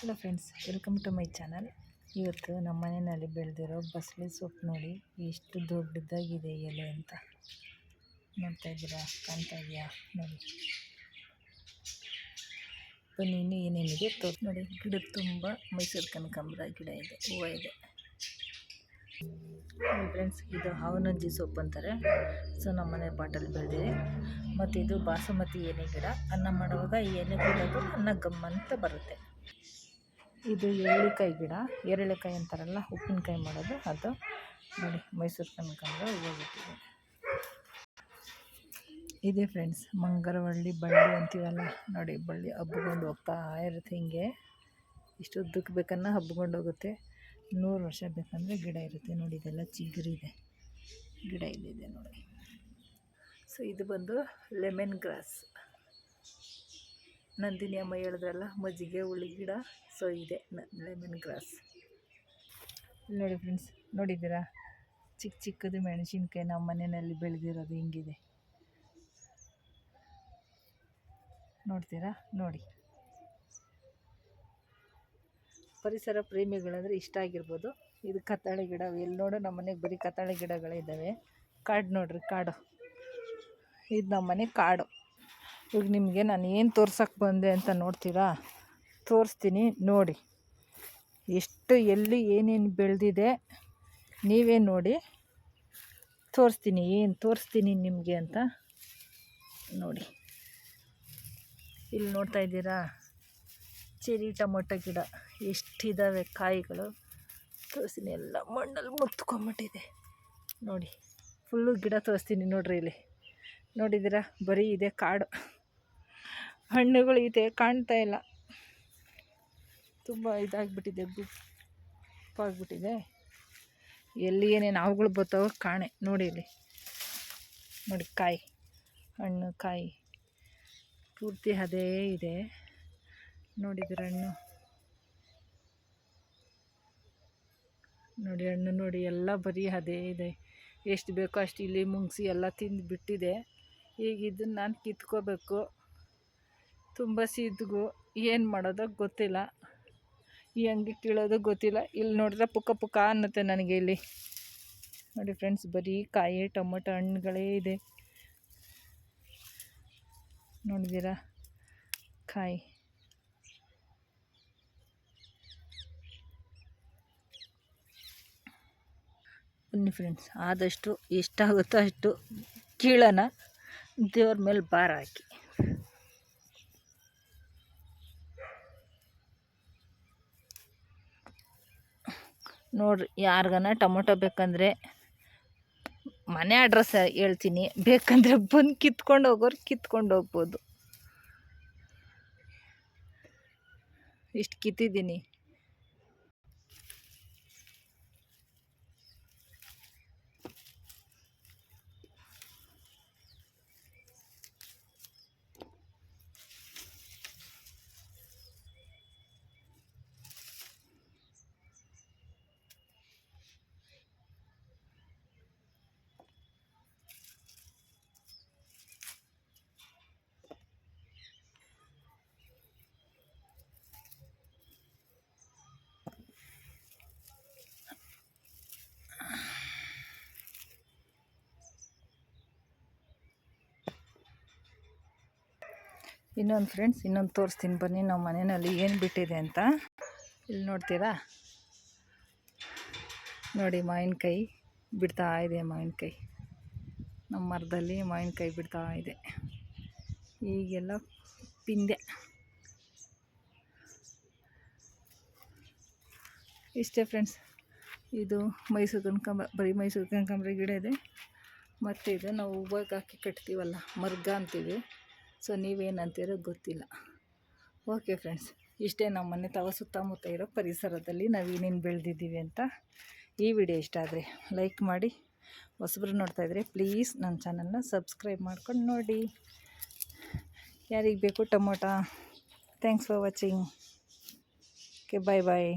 Hello friends, welcome to my channel. ಇವತ್ತು ನಮ್ಮ ಮನೆಯಲ್ಲಿ ಬೆಳೆದಿರೋ ಬಸಳೆ ಸೊಪ್ಪು ನೋಡಿ, ಎಷ್ಟು ದೊಡ್ಡದಾಗಿದೆ ಎಲೆ ಅಂತ. ನೋಡ್ತಾ ಇದ್ದೀರಾ? ಕಾಣ್ತಾ ಇದೆಯಾ ನೋಡಿ. ಬನ್ನಿ, ಇನ್ನೂ ಏನೇನಿದೆ ತೋರ್ ನೋಡಿ, ಗಿಡ ತುಂಬ. ಮೈಸೂರು ಕನಕಾಂಬರ ಗಿಡ ಇದೆ, ಹೂವು ಇದೆ. ಫ್ರೆಂಡ್ಸ್, ಇದು ಹಾವನಂಜಿ ಸೊಪ್ಪು ಅಂತಾರೆ. ಸೊ, ನಮ್ಮ ಮನೆ ಪಾಟಲ್ಲಿ ಬೆಳೆದಿದೆ. ಮತ್ತು ಇದು ಬಾಸುಮತಿ ಎಲೆ ಗಿಡ. ಅನ್ನ ಮಾಡುವಾಗ ಈ ಎಲೆ ಗಿಡದು ಅನ್ನ ಗಮ್ಮಂತ ಬರುತ್ತೆ. ಇದು ಎಳ್ಳಿಕಾಯಿ ಗಿಡ. ಎರಳೆಕಾಯಿ ಅಂತಾರಲ್ಲ, ಉಪ್ಪಿನಕಾಯಿ ಮಾಡೋದು ಅದು. ನೋಡಿ, ಮೈಸೂರು ತನಕ ಹೋಗಿಟ್ಟಿದೆ ಇದೆ ಫ್ರೆಂಡ್ಸ್ ಮಂಗರವಳ್ಳಿ ಬಳ್ಳಿ ಅಂತೀವಲ್ಲ, ನೋಡಿ, ಬಳ್ಳಿ ಹಬ್ಕೊಂಡು ಹೋಗ್ತಾ ಇರುತ್ತೆ ಹಿಂಗೆ. ಇಷ್ಟು ಉದ್ದಕ್ಕೆ ಬೇಕನ್ನ ಹಬ್ಕೊಂಡು ಹೋಗುತ್ತೆ. ನೂರು ವರ್ಷ ಬೇಕಂದರೆ ಗಿಡ ಇರುತ್ತೆ. ನೋಡಿ, ಇದೆಲ್ಲ ಚಿಗುರಿದೆ ಗಿಡ ಇಲ್ಲಿದೆ ನೋಡಿ. ಸೊ ಇದು ಬಂದು ಲೆಮನ್ ಗ್ರಾಸ್ ನಂದಿನಿ ಅಮ್ಮ ಹೇಳಿದ್ರಲ್ಲ, ಮಜ್ಜಿಗೆ, ಹುಳಿ, ಗಿಡ. ಸೊ ಇದೆ. ಲೆಮನ್ ಗ್ರಾಸ್ ನೋಡಿ ಫ್ರೆಂಡ್ಸ್ ನೋಡಿದ್ದೀರಾ? ಚಿಕ್ಕ ಚಿಕ್ಕದು ಮೆಣಸಿನ್ಕಾಯಿ ನಮ್ಮ ಮನೆಯಲ್ಲಿ ಬೆಳೆದಿರೋದು ಹಿಂಗಿದೆ. ನೋಡ್ತೀರಾ? ನೋಡಿ. ಪರಿಸರ ಪ್ರೇಮಿಗಳಂದರೆ ಇಷ್ಟ ಆಗಿರ್ಬೋದು. ಇದು ಕತ್ತಾಳೆ ಗಿಡ. ಎಲ್ಲಿ ನೋಡೋ, ನಮ್ಮ ಮನೆಗೆ ಬರೀ ಕತ್ತಾಳೆ ಗಿಡಗಳಿದ್ದಾವೆ ಕಾಡು ನೋಡ್ರಿ, ಕಾಡು. ಇದು ನಮ್ಮ ಮನೆ ಕಾಡು. ಈಗ ನಿಮಗೆ ನಾನು ಏನು ತೋರ್ಸೋಕ್ಕೆ ಬಂದೆ ಅಂತ ನೋಡ್ತೀರಾ? ತೋರಿಸ್ತೀನಿ, ನೋಡಿ. ಎಷ್ಟು ಎಲ್ಲಿ ಏನೇನು ಬೆಳೆದಿದೆ ನೀವೇ ನೋಡಿ. ತೋರಿಸ್ತೀನಿ, ಏನು ತೋರಿಸ್ತೀನಿ ನಿಮಗೆ ಅಂತ ನೋಡಿ. ಇಲ್ಲಿ ನೋಡ್ತಾ ಇದ್ದೀರಾ? ಚೆರಿ ಟೊಮೊಟೊ ಗಿಡ. ಎಷ್ಟಿದ್ದಾವೆ ಕಾಯಿಗಳು. ತೋರಿಸ್ತೀನಿ, ಎಲ್ಲ ಮಣ್ಣಲ್ಲಿ ಮುತ್ಕೊಂಬಿಟ್ಟಿದೆ. ನೋಡಿ, ಫುಲ್ಲು ಗಿಡ ತೋರಿಸ್ತೀನಿ ನೋಡ್ರಿ ಇಲ್ಲಿ. ನೋಡಿದ್ದೀರಾ? ಬರೀ ಇದೆ ಕಾಡು. ಹಣ್ಣುಗಳು ಇದೆ, ಕಾಣ್ತಾ ಇಲ್ಲ. ತುಂಬ ಇದಾಗಿಬಿಟ್ಟಿದೆ, ಗುಪ್ಪಾಗ್ಬಿಟ್ಟಿದೆ. ಎಲ್ಲಿ ಏನೇನು ಅವುಗಳು ಬರ್ತಾವೋ ಕಾಣೆ, ನೋಡಿ ಇಲ್ಲಿ. ನೋಡಿ, ಕಾಯಿ, ಹಣ್ಣು, ಕಾಯಿ. ಪೂರ್ತಿ ಅದೇ ಇದೆ. ನೋಡಿದ್ರೆ ಹಣ್ಣು. ನೋಡಿ ಹಣ್ಣು, ನೋಡಿ, ಎಲ್ಲ ಬರೀ ಅದೇ ಇದೆ. ಎಷ್ಟು ಬೇಕೋ ಅಷ್ಟು ಇಲ್ಲಿ ಮುಂಗ್ಸಿ ಎಲ್ಲ ತಿಂದು ಬಿಟ್ಟಿದೆ ಈಗ ಇದನ್ನು ನಾನು ಕಿತ್ಕೋಬೇಕು. ತುಂಬ ಸಿದ್ಗು ಏನು ಮಾಡೋದೋ ಗೊತ್ತಿಲ್ಲ. ಈ ಹೆಂಗೆ ಕೀಳೋದು ಗೊತ್ತಿಲ್ಲ. ಇಲ್ಲಿ ನೋಡಿದ್ರೆ ಪುಕ್ಕ ಪುಕ್ಕ ಅನ್ನತ್ತೆ ನನಗೆ ಇಲ್ಲಿ. ನೋಡಿ ಫ್ರೆಂಡ್ಸ್ ಬರೀ ಕಾಯಿ, ಟೊಮೊಟೊ ಹಣ್ಣುಗಳೇ ಇದೆ. ನೋಡಿದ್ದೀರಾ? ಕಾಯಿ. ಬನ್ನಿ ಫ್ರೆಂಡ್ಸ್ ಆದಷ್ಟು ಎಷ್ಟಾಗುತ್ತೋ ಅಷ್ಟು ಕೀಳೋಣ ದೇವ್ರ ಮೇಲೆ ಭಾರ ಹಾಕಿ. ನೋಡಿರಿ ಯಾರಿಗಾನ ಟೊಮೊಟೊ ಬೇಕಂದರೆ ಮನೆ ಅಡ್ರೆಸ್ ಹೇಳ್ತೀನಿ. ಬೇಕಂದರೆ ಬಂದು ಕಿತ್ಕೊಂಡು ಹೋಗೋರು ಕಿತ್ಕೊಂಡು ಹೋಗ್ಬೋದು. ಇಷ್ಟು ಕಿತ್ತಿದ್ದೀನಿ. ಇನ್ನೊಂದು ಫ್ರೆಂಡ್ಸ್ ಇನ್ನೊಂದು ತೋರಿಸ್ತೀನಿ. ಬನ್ನಿ ನಮ್ಮ ಮನೆಯಲ್ಲಿ ಏನು ಬಿಟ್ಟಿದೆ ಅಂತ. ಇಲ್ಲಿ ನೋಡ್ತೀರಾ? ನೋಡಿ ಮಾವಿನಕಾಯಿ ಬಿಡ್ತಾ ಇದೆ ಮಾವಿನಕಾಯಿ ನಮ್ಮ ಮರದಲ್ಲಿ ಮಾವಿನಕಾಯಿ ಬಿಡ್ತಾ ಇದೆ. ಈಗೆಲ್ಲ ಪಿಂದೆ. ಇಷ್ಟೇ ಫ್ರೆಂಡ್ಸ್ ಇದು ಮೈಸೂರು ಕನಕಾಂಬ ಬರೀ ಮೈಸೂರು ಕನಕಾಂಬ್ರ ಗಿಡ ಇದೆ. ಮತ್ತು ಇದು ನಾವು ಹೂವಾಗಿ ಹಾಕಿ ಕಟ್ತೀವಲ್ಲ, ಮರ್ಗ ಅಂತೀವಿ. ಸೊ ನೀವೇನು ಅಂತೀರೋ ಗೊತ್ತಿಲ್ಲ. ಓಕೆ ಫ್ರೆಂಡ್ಸ್ ಇಷ್ಟೇ ನಮ್ಮ ಮನೆ ತವ ಸುತ್ತಮುತ್ತ ಇರೋ ಪರಿಸರದಲ್ಲಿ ನಾವು ಏನೇನು ಬೆಳೆದಿದ್ದೀವಿ ಅಂತ ಈ ವಿಡಿಯೋ ಇಷ್ಟ ಆದರೆ ಲೈಕ್ ಮಾಡಿ. ಹೊಸಬ್ರು ನೋಡ್ತಾಯಿದ್ರೆ ಪ್ಲೀಸ್ ನನ್ನ ಚಾನಲ್ನ ಸಬ್ಸ್ಕ್ರೈಬ್ ಮಾಡ್ಕೊಂಡು ನೋಡಿ. ಯಾರಿಗೆ ಬೇಕು tomato. Thanks for watching okay bye bye